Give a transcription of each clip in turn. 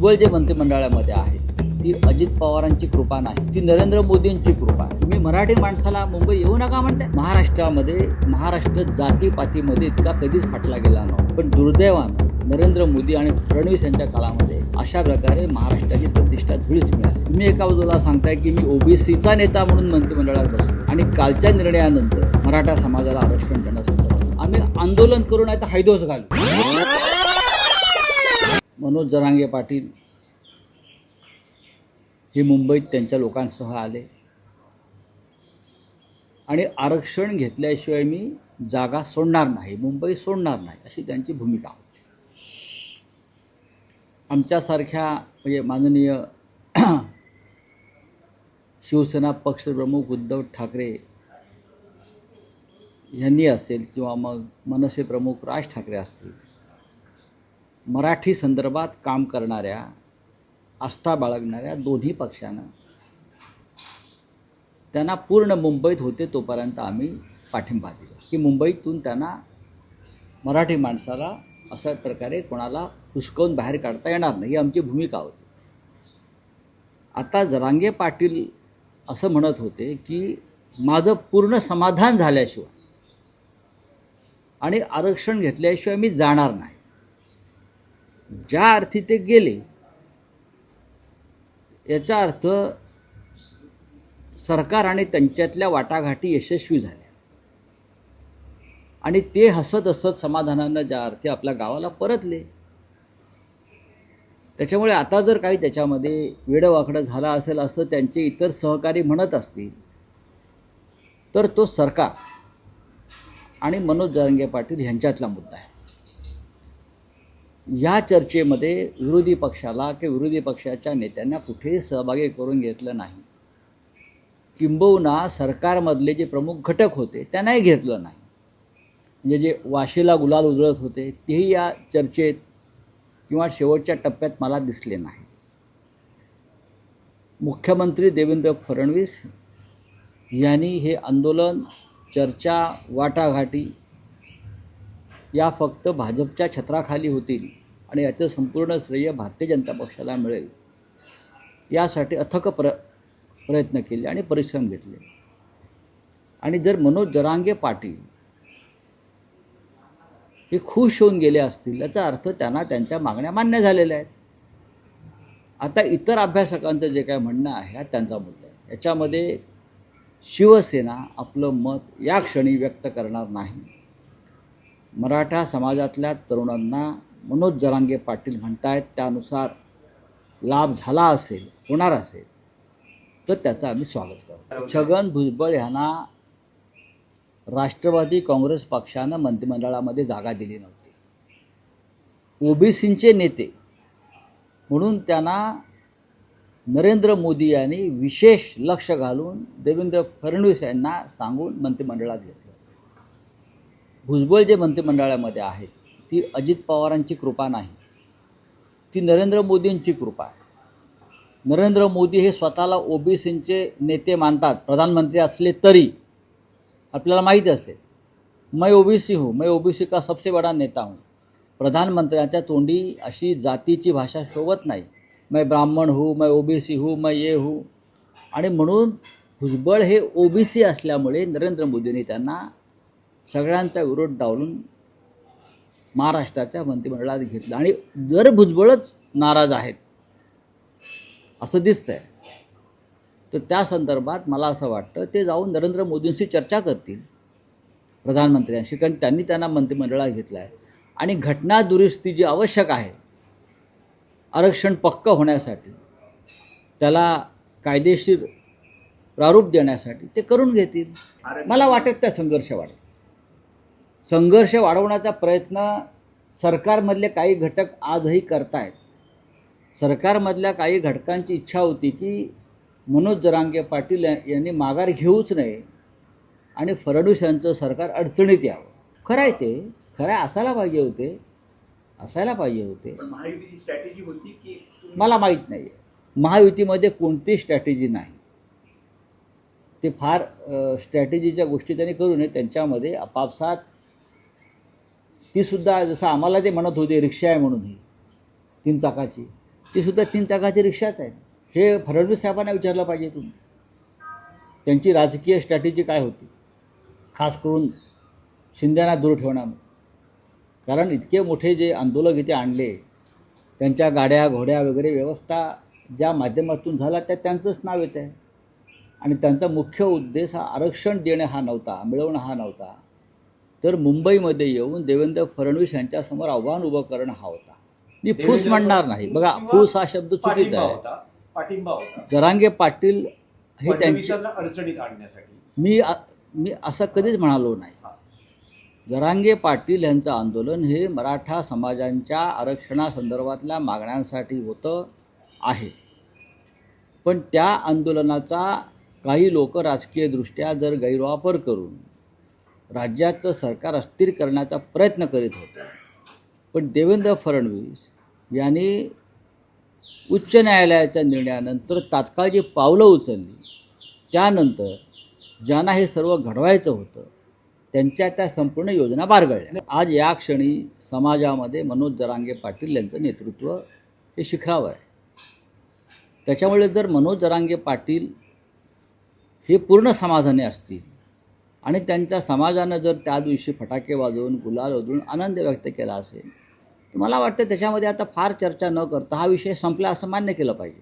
भुजबळ जे मंत्रिमंडळामध्ये आहे ती अजित पवारांची कृपा नाही ती नरेंद्र मोदींची कृपा आहे. तुम्ही मराठी माणसाला मुंबई येऊ नका म्हणताय. महाराष्ट्रामध्ये महाराष्ट्र जातीपातीमध्ये इतका कधीच फाटला गेला नव्हता. पण दुर्दैवानं नरेंद्र मोदी आणि फडणवीस यांच्या काळामध्ये अशा प्रकारे महाराष्ट्राची प्रतिष्ठा धुळीच मिळाली. तुम्ही एका बाजूला सांगताय की मी ओबीसीचा नेता म्हणून मंत्रिमंडळात बसलो आणि कालच्या निर्णयानंतर मराठा समाजाला आरक्षण देण्यासंदर्भात आम्ही आंदोलन करू नाही तर हायदोस घालू. मनोज जरांगे पाटील हे मुंबईत त्यांच्या लोकांसह आले. आणि आरक्षण घेतल्याशिवाय मी जागा सोडणार नाही मुंबई सोडणार नाही अशी त्यांची भूमिका होती. आमच्यासारख्या म्हणजे माननीय शिवसेना पक्षप्रमुख उद्धव ठाकरे यांनी असेल किंवा मग मनसे प्रमुख राज ठाकरे असतील मराठी संदर्भात काम करणाऱ्या आस्था बाळगणाऱ्या दोन्ही पक्षांना. त्यांना पूर्ण मुंबईत होते तोपर्यंत आम्ही पाठिंबा दिला. की मुंबईतून त्यांना मराठी माणसाला अशा प्रकारे कोणाला हुसकवून बाहेर काढता येणार नाही ही आमची भूमिका होती. आता जरांगे पाटील असं म्हणत होते की माझं पूर्ण समाधान झाल्याशिवाय आणि आरक्षण घेतल्याशिवाय मी जाणार नाही. ज्या अर्थी ते गेले याचा अर्थ सरकार आणि त्यांच्यातल्या वाटाघाटी यशस्वी झाल्या. आणि ते हसत हसत समाधानानं ज्या अर्थी आपल्या गावाला परतले. त्याच्यामुळे आता जर काही त्याच्यामध्ये वेडवाकडं झालं असेल असं त्यांचे इतर सहकारी म्हणत असतील तर तो सरकार आणि मनोज जरंगे पाटील यांच्यातला मुद्दा आहे. या चर्चेमध्ये विरोधी पक्षाला किंवा विरोधी पक्षाच्या नेत्यांना कुठेही सहभागी करून घेतलं नाही. किंबहुना सरकारमधले जे प्रमुख घटक होते त्यांनाही घेतलं नाही. म्हणजे जे वाशीला गुलाल उजळत होते तेही या चर्चेत किंवा शेवटच्या टप्प्यात मला दिसले नाही. मुख्यमंत्री देवेंद्र फडणवीस यांनी हे आंदोलन चर्चा वाटाघाटी या फक्त भाजपच्या छत्राखाली होतील आणि याचं संपूर्ण श्रेय भारतीय जनता पक्षाला मिळेल. यासाठी अथक प्र प्रयत्न केले आणि परिश्रम घेतले. आणि जर मनोज जरांगे पाटील हे खुश होऊन गेले असतील याचा अर्थ त्यांना त्यांच्या मागण्या मान्य झालेल्या आहेत. आता इतर अभ्यासकांचं जे काय म्हणणं आहे हा त्यांचा मुद्दा आहे. याच्यामध्ये शिवसेना आपलं मत या क्षणी व्यक्त करणार नाही. मराठा समाजातल्या तरुणांना मनोज जरांगे पाटील म्हणतायत त्यानुसार लाभ झाला असेल होणार असेल तर त्याचं आम्ही स्वागत करू. छगन भुजबळ यांना राष्ट्रवादी काँग्रेस पक्षानं मंत्रिमंडळामध्ये जागा दिली नव्हती. ओबीसींचे नेते म्हणून त्यांना नरेंद्र मोदी यांनी विशेष लक्ष घालून देवेंद्र फडणवीस यांना सांगून मंत्रिमंडळात घेतलं. भुजबळ जे मंत्रिमंडळामध्ये आहेत ती अजित पवारांची कृपा नाही. ती नरेंद्र मोदींची कृपा आहे. नरेंद्र मोदी हे स्वतःला ओबीसींचे नेते मानतात प्रधानमंत्री असले तरी. आपल्याला माहीत असेल मैं ओबीसी हूँ मैं ओबीसी का सबसे बड़ा नेता हूँ. प्रधानमंत्र्यांच्या तोंडी अशी जातीची भाषा शोभत नाही. मैं ब्राह्मण हूँ मैं ओबीसी हूँ मैं ये हूँ. आणि म्हणून भुजबळ हे ओबीसी असल्यामुळे नरेंद्र मोदींनी त्यांना सगळ्यांचा विरोध डावलून महाराष्ट्राच्या मंत्रिमंडळात घेतलं. आणि जर भुजबळच नाराज आहेत असं दिसतंय तर त्या संदर्भात मला असं वाटतं ते जाऊन नरेंद्र मोदींशी चर्चा करतील प्रधानमंत्र्यांशी कारण त्यांनी त्यांना मंत्रिमंडळात घेतलं आहे आणि घटना दुरुस्ती जी आवश्यक आहे आरक्षण पक्क होण्यासाठी त्याला कायदेशीर प्रारूप देण्यासाठी ते करून घेतील. मला वाटत त्या संघर्ष वाढेल. संघर्ष वाढवण्याचा प्रयत्न सरकारमधले काही घटक आजही करतायत. सरकारमधल्या काही घटकांची इच्छा होती की मनोज जरांगे पाटील यांनी माघार घेऊच नये आणि फडणवीस यांचं सरकार अडचणीत यावं. खरं आहे ते. खरं आहे, असायला पाहिजे होते. असायला पाहिजे होते. स्ट्रॅटेजी होती की मला माहीत नाही. आहे महायुतीमध्ये कोणती स्ट्रॅटेजी नाही. ते फार स्ट्रॅटेजीच्या गोष्टी त्यांनी करू नये. त्यांच्यामध्ये आपापसात तीसुद्धा जसं आम्हाला ते म्हणत होते रिक्षा आहे म्हणून ही तीन चाकाची. तीसुद्धा तीन चाकाची रिक्षाच आहे. हे फडणवीस साहेबांना विचारलं पाहिजे तुम्ही. त्यांची राजकीय स्ट्रॅटेजी काय होती? खास करून शिंद्यांना दूर ठेवण्यामध्ये. कारण इतके मोठे जे आंदोलक इथे आणले त्यांच्या गाड्या घोड्या वगैरे व्यवस्था ज्या माध्यमातून झाला त्या त्यांचंच नाव येतं आहे. आणि त्यांचा मुख्य उद्देश हा आरक्षण देणं हा नव्हता मिळवणं हा नव्हता. तर मुंबईमध्ये येऊन देवेंद्र फडणवीस यांच्यासमोर आव्हान उभं करणं हा होता. मी फूस म्हणणार नाही. बघा फूस हा शब्द चुकीचा आहे. जरांगे पाटील हे त्यांचे मी मी असं कधीच म्हणालो नाही. जरांगे पाटील यांचं आंदोलन हे मराठा समाजांच्या आरक्षणासंदर्भातल्या मागण्यांसाठी होतं आहे. पण त्या आंदोलनाचा काही लोक राजकीयदृष्ट्या जर गैरवापर करून राज्याचं सरकार अस्थिर करण्याचा प्रयत्न करीत होते. पण देवेंद्र फडणवीस यांनी उच्च न्यायालयाच्या निर्णयानंतर तात्काळ जी पावलं उचलली त्यानंतर ज्यांना हे सर्व घडवायचं होतं त्यांच्या त्या संपूर्ण योजना बारगळल्या. आज या क्षणी समाजामध्ये मनोज जरांगे पाटील यांचं नेतृत्व हे शिखरावर आहे. त्याच्यामुळे जर मनोज जरांगे पाटील हे पूर्ण समाधानी असतील आणि त्यांच्या समाजानं जर त्या दिवशी फटाके वाजवून गुलाल उधळून आनंद व्यक्त केला असेल तर मला वाटतं त्याच्यामध्ये आता फार चर्चा न करता हा विषय संपला असं मान्य केलं पाहिजे.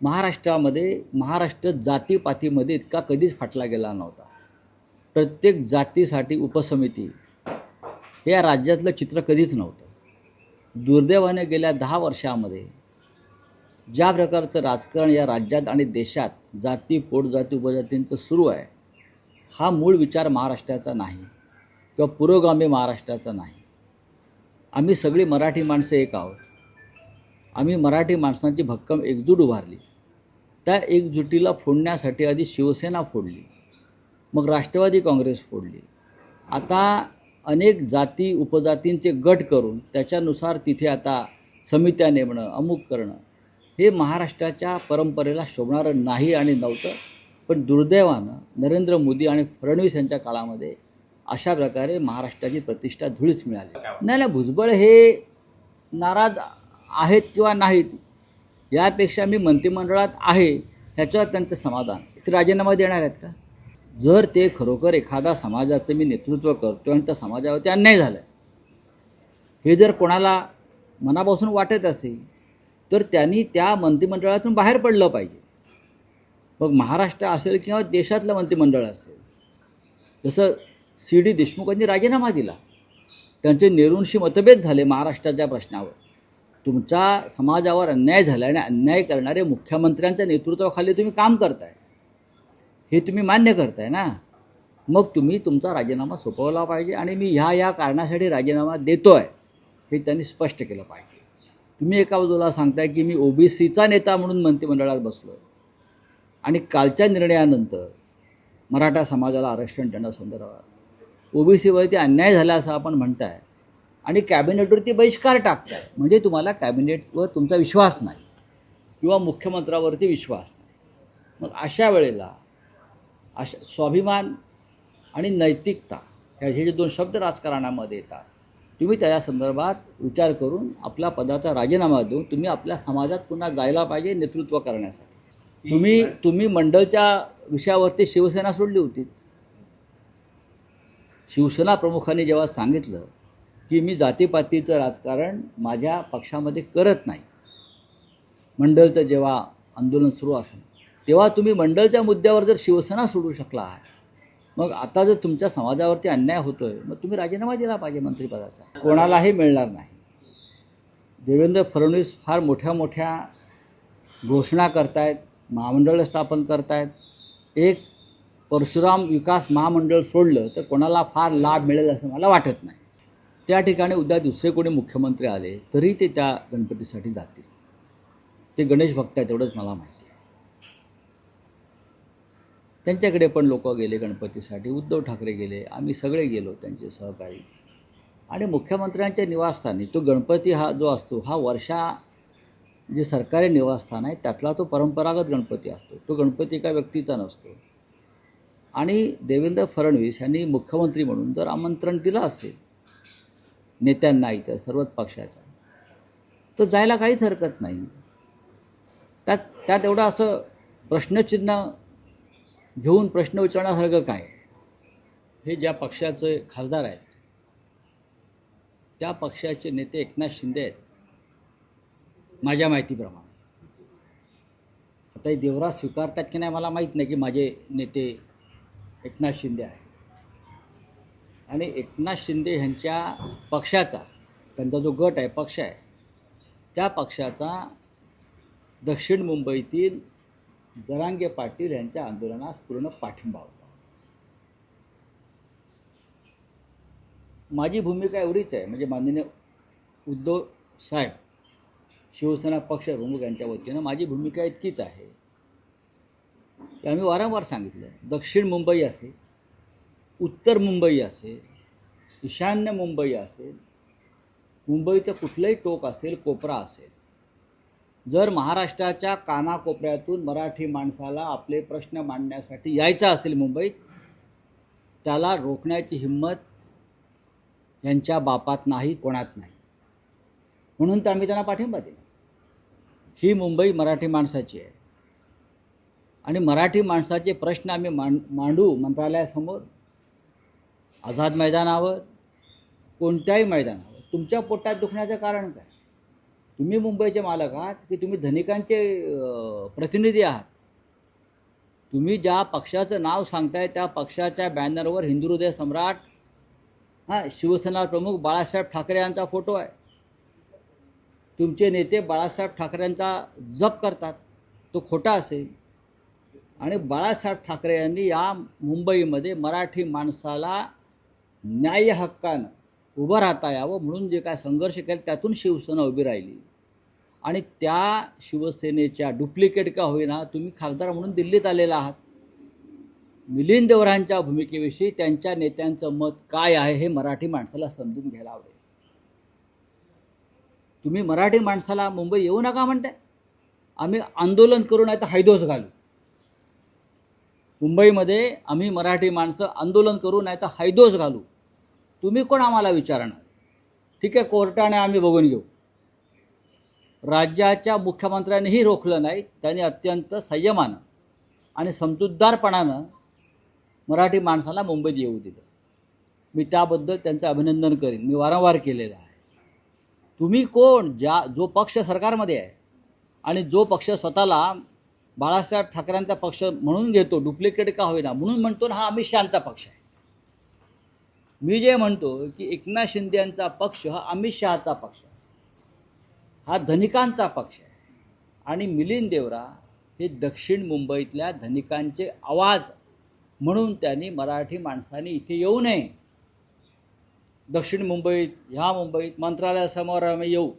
महाराष्ट्रामध्ये महाराष्ट्र जातीपातीमध्ये इतका कधीच फाटला गेला नव्हता. प्रत्येक जातीसाठी उपसमिती हे या राज्यातलं चित्र कधीच नव्हतं. दुर्दैवाने गेल्या दहा वर्षामध्ये ज्या प्रकारचं राजकारण या राज्यात आणि देशात जाती पोटजाती उपजातींचं सुरू आहे हा मूळ विचार महाराष्ट्राचा नाही किंवा पुरोगामी महाराष्ट्राचा नाही. आम्ही सगळी मराठी माणसं एक आहोत. आम्ही मराठी माणसांची भक्कम एकजूट उभारली. त्या एकजुटीला फोडण्यासाठी आधी शिवसेना फोडली मग राष्ट्रवादी काँग्रेस फोडली. आता अनेक जाती उपजातींचे गट करून त्याच्यानुसार तिथे आता समित्या नेमणं अमुक करणं हे महाराष्ट्राच्या परंपरेला शोभणारं नाही आणि नव्हतं. पण दुर्दैवानं नरेंद्र मोदी आणि फडणवीस यांच्या काळामध्ये अशा प्रकारे महाराष्ट्राची प्रतिष्ठा धुळीच मिळाली. नाही नाही भुजबळ हे नाराज आहेत किंवा नाहीत यापेक्षा मी मंत्रिमंडळात आहे ह्याच्यावर त्यांचं समाधान. ते राजीनामा देणार आहेत का? जर ते खरोखर एखादा समाजाचं मी नेतृत्व करतो आणि त्या समाजावरती अन्याय झाला हे जर कोणाला मनापासून वाटत असेल तर त्यांनी त्या मंत्रिमंडळातून बाहेर पडलं पाहिजे. मग महाराष्ट्र असेल किंवा देशातलं मंत्रिमंडळ असेल जसं सी डी देशमुखांनी राजीनामा दिला त्यांचे नेहरूंशी मतभेद झाले महाराष्ट्राच्या प्रश्नावर. तुमच्या समाजावर अन्याय झाला आणि अन्याय करणारे मुख्यमंत्र्यांच्या नेतृत्वाखाली तुम्ही काम करताय. हे तुम्ही मान्य करताय ना? मग तुम्ही तुमचा राजीनामा सोपवला पाहिजे आणि मी ह्या ह्या कारणासाठी राजीनामा देतो आहे हे त्यांनी स्पष्ट केलं पाहिजे. तुम्ही एका बाजूला सांगताय की मी ओबीसीचा नेता म्हणून मंत्रिमंडळात बसलो आहे आणि कालच्या निर्णयानंतर मराठा समाजाला आरक्षण देण्यासंदर्भात ओबीसीवरती अन्याय झाला असं आपण म्हणताय आणि कॅबिनेटवरती बहिष्कार टाकताय म्हणजे तुम्हाला कॅबिनेटवर तुमचा विश्वास नाही किंवा मुख्यमंत्र्यावरती विश्वास नाही. मग अशा वेळेला अशा स्वाभिमान आणि नैतिकता ह्याचे जे दोन शब्द राजकारणामध्ये येतात तुम्ही त्याच्या संदर्भात विचार करून आपल्या पदाचा राजीनामा देऊन तुम्ही आपल्या समाजात पुन्हा जायला पाहिजे नेतृत्व करण्यासाठी. तुम्ही तुम्ही मंडळच्या विषयावरती शिवसेना सोडली होती. शिवसेना प्रमुखांनी जेव्हा सांगितलं की मी जातीपातीचं राजकारण माझ्या पक्षामध्ये करत नाही मंडळचं जेव्हा आंदोलन सुरू असेल तेव्हा तुम्ही मंडळच्या मुद्द्यावर जर शिवसेना सोडू शकला आहे मग आता जर तुमच्या समाजावरती अन्याय होतो आहे मग तुम्ही राजीनामा दिला पाहिजे मंत्रिपदाचा. कोणालाही मिळणार नाही. देवेंद्र फडणवीस फार मोठ्या मोठ्या घोषणा करतायत. महामंडळ स्थापन करतायत. एक परशुराम विकास महामंडळ सोडलं तर कोणाला फार लाभ मिळेल असं मला वाटत नाही. त्या ठिकाणी उद्या दुसरे कोणी मुख्यमंत्री आले तरी ते त्या गणपतीसाठी जातील. ते गणेश भक्त आहेत एवढंच मला माहिती आहे. त्यांच्याकडे पण लोक गेले गणपतीसाठी उद्धव ठाकरे गेले आम्ही सगळे गेलो त्यांचे सहकारी. आणि मुख्यमंत्र्यांच्या निवासस्थानी तो गणपती हा जो असतो हा वर्षा जे सरकारी निवासस्थान आहे त्यातला तो परंपरागत गणपती असतो. तो गणपती एका व्यक्तीचा नसतो. आणि देवेंद्र फडणवीस यांनी मुख्यमंत्री म्हणून जर आमंत्रण दिलं असेल नेत्यांना इतर सर्वच पक्षाच्या तर जायला काहीच हरकत नाही. त्यात त्यात एवढं असं प्रश्नचिन्ह घेऊन प्रश्न विचारण्यासारखं काय? हे ज्या पक्षाचे खासदार आहेत त्या पक्षाचे नेते एकनाथ शिंदे आहेत. माझ्या माहितीप्रमाणे. आता हे स्वीकारतात की नाही मला माहीत नाही की माझे नेते एकनाथ शिंदे आहे आणि एकनाथ शिंदे ह्यांच्या पक्षाचा त्यांचा जो गट आहे पक्ष आहे त्या पक्षाचा दक्षिण मुंबईतील जरांगे पाटील यांच्या आंदोलनास पूर्ण पाठिंबा होता. माझी भूमिका एवढीच आहे म्हणजे माननीय उद्धव साहेब शिवसेना पक्षप्रमुख यांच्या वतीनं माझी भूमिका इतकीच आहे. की आम्ही वारंवार सांगितलं. आहे दक्षिण मुंबई असेल उत्तर मुंबई असेल ईशान्य मुंबई असेल मुंबईचं कुठलंही टोक असेल कोपरा असेल. जर महाराष्ट्राच्या कानाकोपऱ्यातून मराठी माणसाला आपले प्रश्न मांडण्यासाठी यायचं असेल मुंबईत त्याला रोखण्याची हिंमत यांच्या बापात नाही कोणात नाही. म्हणून तर आम्ही त्यांना पाठिंबा दिला. ही मुंबई मराठी माणसाची आहे. आणि मराठी माणसाचे प्रश्न आम्ही मांड मांडू मंत्रालयासमोर. आझाद मैदानावर कोणत्याही मैदानावर. तुमच्या पोटात दुखण्याचं कारण काय? तुम्ही मुंबईचे मालक आहात की तुम्ही धनिकांचे प्रतिनिधी आहात? तुम्ही ज्या पक्षाचं नाव सांगताय त्या पक्षाच्या बॅनरवर हिंदू हृदय सम्राट हां शिवसेना प्रमुख बाळासाहेब ठाकरे यांचा फोटो आहे. तुमचे नेते बाळासाहेब ठाकरेंचा जप करतात तो खोटा असेल. आणि बाळासाहेब ठाकरे यांनी या मुंबईमध्ये मराठी माणसाला न्याय हक्कानं उभं राहता यावं म्हणून जे काय संघर्ष केला त्यातून शिवसेना उभी राहिली. आणि त्या शिवसेनेच्या डुप्लिकेट का होईना तुम्ही खासदार म्हणून दिल्लीत आलेला आहात. मिलिंद देवरांच्या भूमिकेविषयी त्यांच्या नेत्यांचं मत काय आहे हे मराठी माणसाला समजून घ्यायला आवडेल. तुम्ही मराठी माणसाला मुंबई येऊ नका म्हणताय. आम्ही आंदोलन करू नाही तर हैदोस घालू. मुंबईमध्ये आम्ही मराठी माणसं आंदोलन करू नाही तर हैदोस घालू. तुम्ही कोण आम्हाला विचारणार? ठीक आहे कोर्टाने आम्ही बघून घेऊ. राज्याच्या मुख्यमंत्र्यांनीही रोखलं नाही त्यांनी अत्यंत संयमानं आणि समजूतदारपणानं मराठी माणसाला मुंबईत येऊ दिलं. मी त्याबद्दल त्यांचं अभिनंदन करीन. मी वारंवार केलेलं आहे. तुम्ही कोण ज्या जो पक्ष सरकारमध्ये आहे आणि जो पक्ष स्वतःला बाळासाहेब ठाकरेंचा पक्ष म्हणून घेतो डुप्लिकेट का होईना म्हणून म्हणतो ना हा अमित शहाचा पक्ष आहे. मी जे म्हणतो की एकनाथ शिंदे यांचा पक्ष हा अमित शहाचा पक्ष आहे. हा धनिकांचा पक्ष आहे. आणि मिलिंद देवरा हे दक्षिण मुंबईतल्या धनिकांचे आवाज म्हणून त्यांनी मराठी माणसांनी इथे येऊ नये. दक्षिण मुंबईत ह्या मुंबईत मंत्रालयासमोर आम्ही येऊ.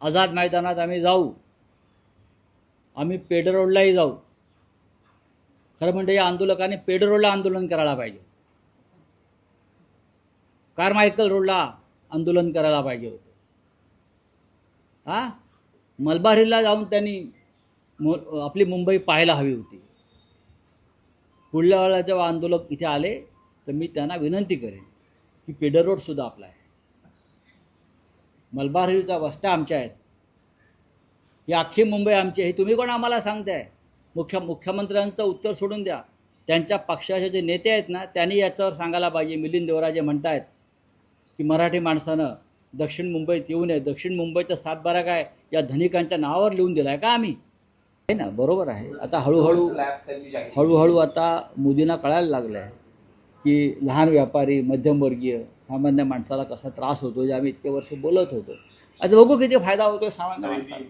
आझाद मैदानात आम्ही जाऊ. आम्ही पेडर रोडलाही जाऊ. खरं म्हणजे या आंदोलकांनी पेडर रोडला आंदोलन करायला पाहिजे. कारमायकल रोडला आंदोलन करायला पाहिजे होतं. हां? मलबारीला जाऊन त्यांनी मु आपली मुंबई पाहायला हवी होती. पुढल्या वेळेला जेव्हा आंदोलक इथे आले तर मी त्यांना विनंती करेन. की पेडर रोडसुद्धा आपला आहे. मलबार हिलचा वस्त्या आमच्या आहेत. ही अख्खी मुंबई आमची आहे. हे तुम्ही कोण आम्हाला सांगताय? मुख्य मुख्यमंत्र्यांचं उत्तर सोडून द्या. त्यांच्या पक्षाचे जे नेते आहेत ना त्यांनी याच्यावर सांगायला पाहिजे. मिलिंद देवराजे म्हणतायत की मराठी माणसानं दक्षिण मुंबईत येऊ नये. दक्षिण मुंबईचा सातबारा काय? या धनिकांच्या नावावर लिहून दिला आहे का आम्ही? आहे ना बरोबर आहे. आता हळूहळू हळूहळू आता मोदींना कळायला लागलं आहे की लहान व्यापारी मध्यमवर्गीय सामान्य माणसाला कसा त्रास होतो जे आम्ही इतके वर्ष बोलत होतो. आता बघू किती फायदा होतो सामान्य माणसाला